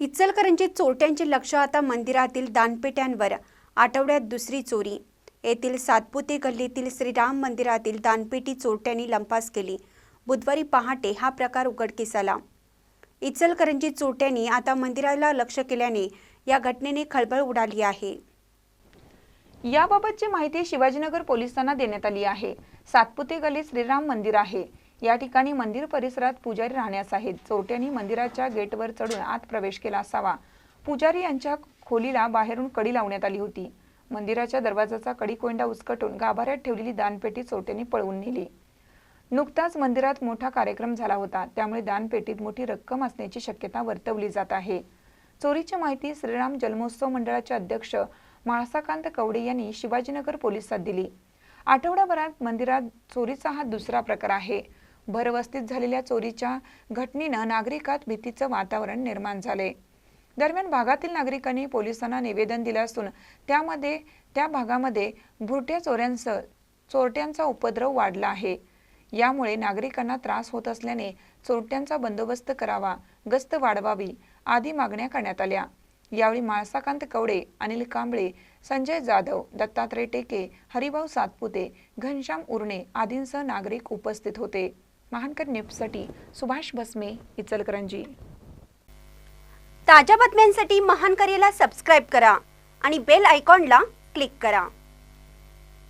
इचलकरंजी चोरट्यांचे लक्ष आता मंदिरातील दानपेट्यांवर. आठवड्यात दुसरी चोरी. येथील सातपुते गल्लीतील श्रीराम मंदिरातील दानपेटी चोरट्यांनी लंपास केली. बुधवारी पहाटे हा प्रकार उघडकीस आला इचलकरंजी चोरट्यांनी आता मंदिराला लक्ष केल्याने या घटनेने खळबळ उडाली आहे. याबाबतची माहिती शिवाजीनगर पोलिसांना देण्यात आली आहे. सातपुते गल्ली श्रीराम मंदिर आहे. या ठिकाणी मंदिर परिसरात पुजारी राहण्यास आहेत. चोरट्यांनी मंदिराच्या गेटवर चढून आत प्रवेश केला असावा. पुजारी यांच्या खोलीला बाहेरून कडी लावण्यात आली होती. मंदिराच्या दरवाजाचा कडी कोंडा उचकटून गाभाऱ्यात ठेवलेली दानपेटी चोरट्यांनी पळवून नेली. नुकताच मंदिरात मोठा कार्यक्रम झाला होता. त्यामुळे दानपेटीत मोठी रक्कम असण्याची शक्यता वर्तवली जात आहे. चोरीची माहिती श्रीराम जन्मोत्सव मंडळाचे अध्यक्ष माळसाकांत कवडे यांनी शिवाजीनगर पोलिसात दिली. आठवड्याभरात मंदिरात चोरीचा हा दुसरा प्रकार आहे. भरवस्तीत झालेल्या चोरीच्या घटनेनं नागरिकात भीतीचं वातावरण निर्माण झाले. दरम्यान भागातील नागरिकांनी पोलिसांना निवेदन दिलं असून त्यामध्ये त्या भागामध्ये भुरट्या चोऱ्यांसह चोरट्यांचा उपद्रव वाढला आहे. यामुळे नागरिकांना त्रास होत असल्याने चोरट्यांचा बंदोबस्त करावा गस्त वाढवावी आदी मागण्या करण्यात आल्या. यावेळी माळसाकांत कवडे अनिल कांबळे संजय जाधव दत्तात्रय टेके हरिभाऊ सातपुते घनश्याम उर्णे आदींसह नागरिक उपस्थित होते. महानकर न्यूजसाठी सुभाष भस्मे इचलकरंजी. ताज्या बातम्यांसाठी महान करेला सबस्क्राईब करा आणि बेल आयकॉनला क्लिक करा.